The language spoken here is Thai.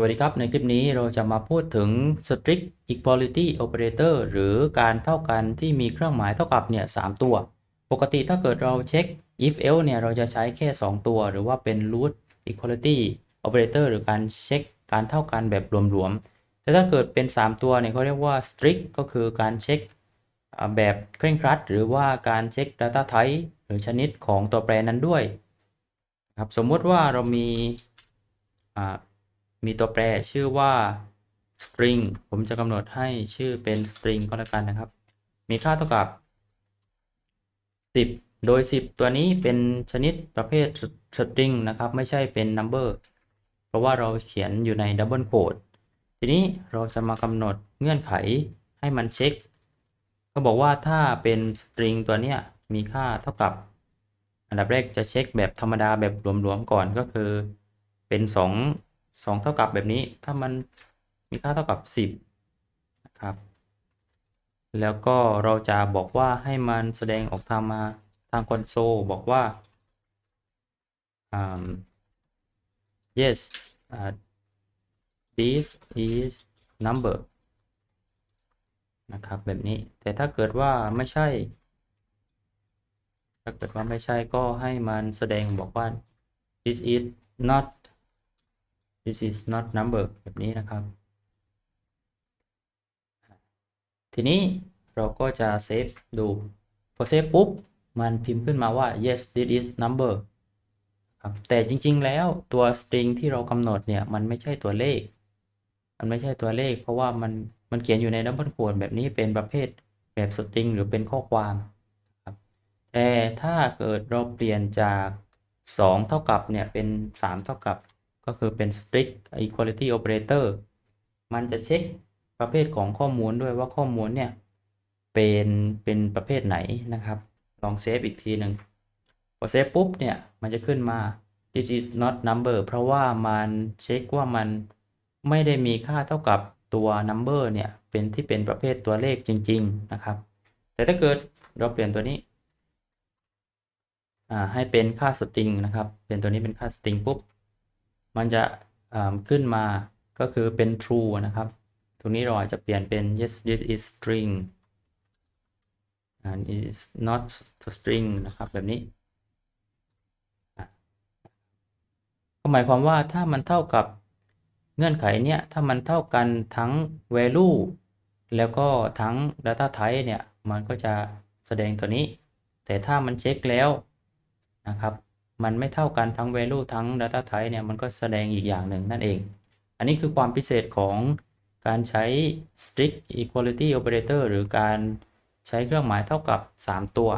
วัสดีครับ ในคลิปนี้เราจะมาพูดถึง strict equality operator หรือการเท่ากันที่มีเครื่องหมายเท่ากับเนี่ยสตัว ปกติถ้าเกิดเราเช็ค if else เนี่ยเราจะใช้แค่ 2 ตัว หรือว่าเป็น root equality operator หรือการเช็คการเท่ากันแบบรวมๆแต่ถ้าเกิดเป็น 3 ตัวเนี่ยเขาเรียกว่า strict ก็คือการเช็คแบบเคร่งครัด หรือว่าการเช็ค data type หรือชนิดของตัวแปรนั้นด้วยครับสมมติว่าเรามี มีตัวแปรชื่อว่า string ผมจะกำหนดให้ชื่อเป็น string ก็แล้วกันนะครับ มีค่าเท่ากับ 10 โดย 10 ตัวนี้เป็นชนิดประเภท string นะครับ ไม่ใช่เป็น number เพราะว่าเราเขียนอยู่ใน double quote ทีนี้เราจะมากำหนดเงื่อนไขให้มันเช็ค ก็บอกว่าถ้าเป็น string ตัวเนี้ยมีค่าเท่ากับ อันดับแรกจะเช็คแบบธรรมดาแบบรวมๆก่อนก็คือเป็น 2 2 เท่ากับแบบนี้ถ้ามันมีค่าเท่ากับ 10นะครับแล้วก็เราจะบอกว่าให้มันแสดงออกทางมาทางคอนโซลบอกว่า um, yes uh, this is number นะครับแบบนี้แต่ถ้าเกิดว่าไม่ใช่ ถ้าเกิดว่าไม่ใช่ก็ให้มันแสดงบอกว่า this is not this is not number แบบนี้นะครับ ทีนี้เราก็จะเซฟดู พอเซฟปุ๊บ มันพิมพ์ขึ้นมาว่า yes this is number ครับแต่จริง ๆ แล้วตัว string ที่เรากำหนดเนี่ย มันไม่ใช่ตัวเลข มันไม่ใช่ตัวเลข เพราะว่ามันมันเขียนอยู่ใน double quote แบบนี้เป็นประเภทแบบ string หรือเป็นข้อความครับแต่ถ้าเกิดเราเปลี่ยนจาก 2 เท่ากับเนี่ยเป็น 3 เท่ากับ ก็คือเป็น strict equality operator มันจะเช็คประเภทของข้อมูลด้วยว่าข้อมูลเนี่ย เป็นเป็นประเภทไหนนะครับ ลองเซฟอีกทีหนึ่งพอเซฟปุ๊บเนี่ย มันจะขึ้นมา this is not number เพราะว่ามันเช็คว่ามันไม่ได้มีค่าเท่ากับตัว number เนี่ย เป็นที่เป็นประเภทตัวเลขจริง ๆ นะครับ แต่ถ้าเกิดเราเปลี่ยนตัวนี้อ่าให้เป็นค่า string นะครับ เปลี่ยนตัวนี้เป็นค่า string ปุ๊บ มันจะขึ้นมาก็คือเป็น true นะครับ ตรงนี้เราอาจจะเปลี่ยนเป็น yes this is string and is not string นะครับแบบนี้ก็หมายความว่าถ้ามันเท่ากับเงื่อนไขเนี่ยถ้ามันเท่ากันทั้ง value แล้วก็ทั้ง data type เนี่ย มันก็จะแสดงตัวนี้ แต่ถ้ามันเช็คแล้วนะครับ มันไม่เท่ากันทั้ง value ทั้ง data type เนี่ยมันก็แสดงอีกอย่างหนึ่งนั่นเอง อันนี้คือความพิเศษของการใช้ strict equality operator หรือการใช้เครื่องหมายเท่ากับ 3 ตัว